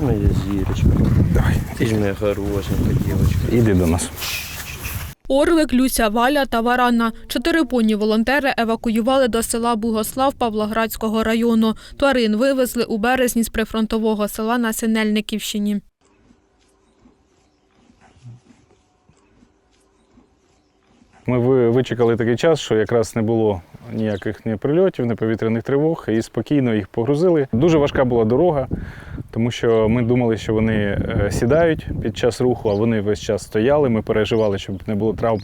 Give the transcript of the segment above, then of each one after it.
Ну, є зірочка. Давай, Ти ж моя хорошенька дівчинка. іди до нас. Орлик, Люся, Валя та Варана. Чотири поні волонтери евакуювали до села Бугослав Павлоградського району. Тварин вивезли у березні з прифронтового села на Синельниківщині. Ми вичекали такий час, що якраз не було ніяких ні прильотів, ні повітряних тривог, і спокійно їх погрузили. Дуже важка була дорога, тому що ми думали, що вони е, сідають під час руху, а вони весь час стояли. Ми переживали, щоб не було травм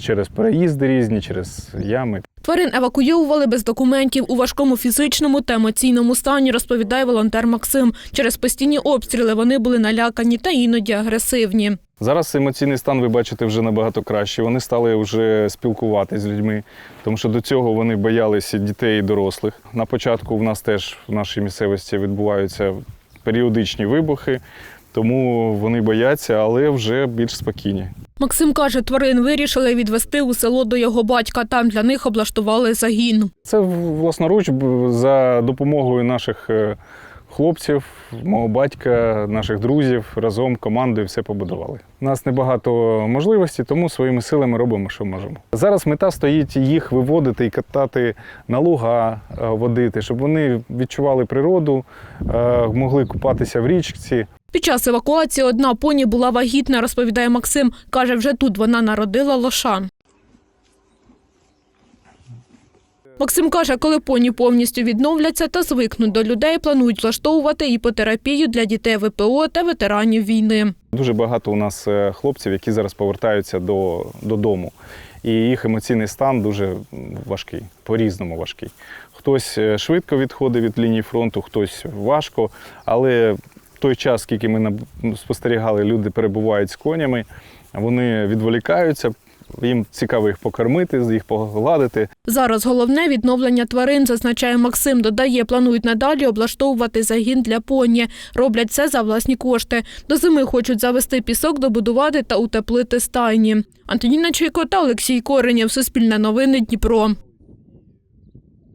через переїзди різні, через ями. Тварин евакуювали без документів у важкому фізичному та емоційному стані, розповідає волонтер Максим. Через постійні обстріли вони були налякані та іноді агресивні. Зараз емоційний стан, ви бачите, вже набагато краще. Вони стали вже спілкуватися з людьми, тому що до цього вони боялися дітей і дорослих. На початку в нас теж в нашій місцевості відбуваються періодичні вибухи, тому вони бояться, але вже більш спокійні. Максим каже, тварин вирішили відвести у село до його батька. Там для них облаштували загін. Це власноруч за допомогою наших е, хлопців, мого батька, наших друзів разом командою все побудували. У нас небагато можливостей, тому своїми силами робимо, що можемо. Зараз мета стоїть їх виводити і катати на луга, е, водити, щоб вони відчували природу, е, могли купатися в річці. Під час евакуації одна поні була вагітна, розповідає Максим. Каже, вже тут вона народила лоша. Максим каже, коли поні повністю відновляться та звикнуть до людей, планують влаштовувати іпотерапію для дітей ВПО та ветеранів війни. Дуже багато у нас е, хлопців, які зараз повертаються до, додому. І їх емоційний стан дуже важкий, по-різному важкий. Хтось е, швидко відходить від лінії фронту, хтось важко. Але той час, скільки ми спостерігали, люди перебувають з конями, вони відволікаються, їм цікаво їх покормити, їх погладити. Зараз головне відновлення тварин, зазначає Максим. Додає, планують надалі облаштовувати загін для поні. Роблять це за власні кошти. До зими хочуть завести пісок, добудувати та утеплити стайні. Антоніна Чайко та Олексій Коренєв. Суспільне новини Дніпро.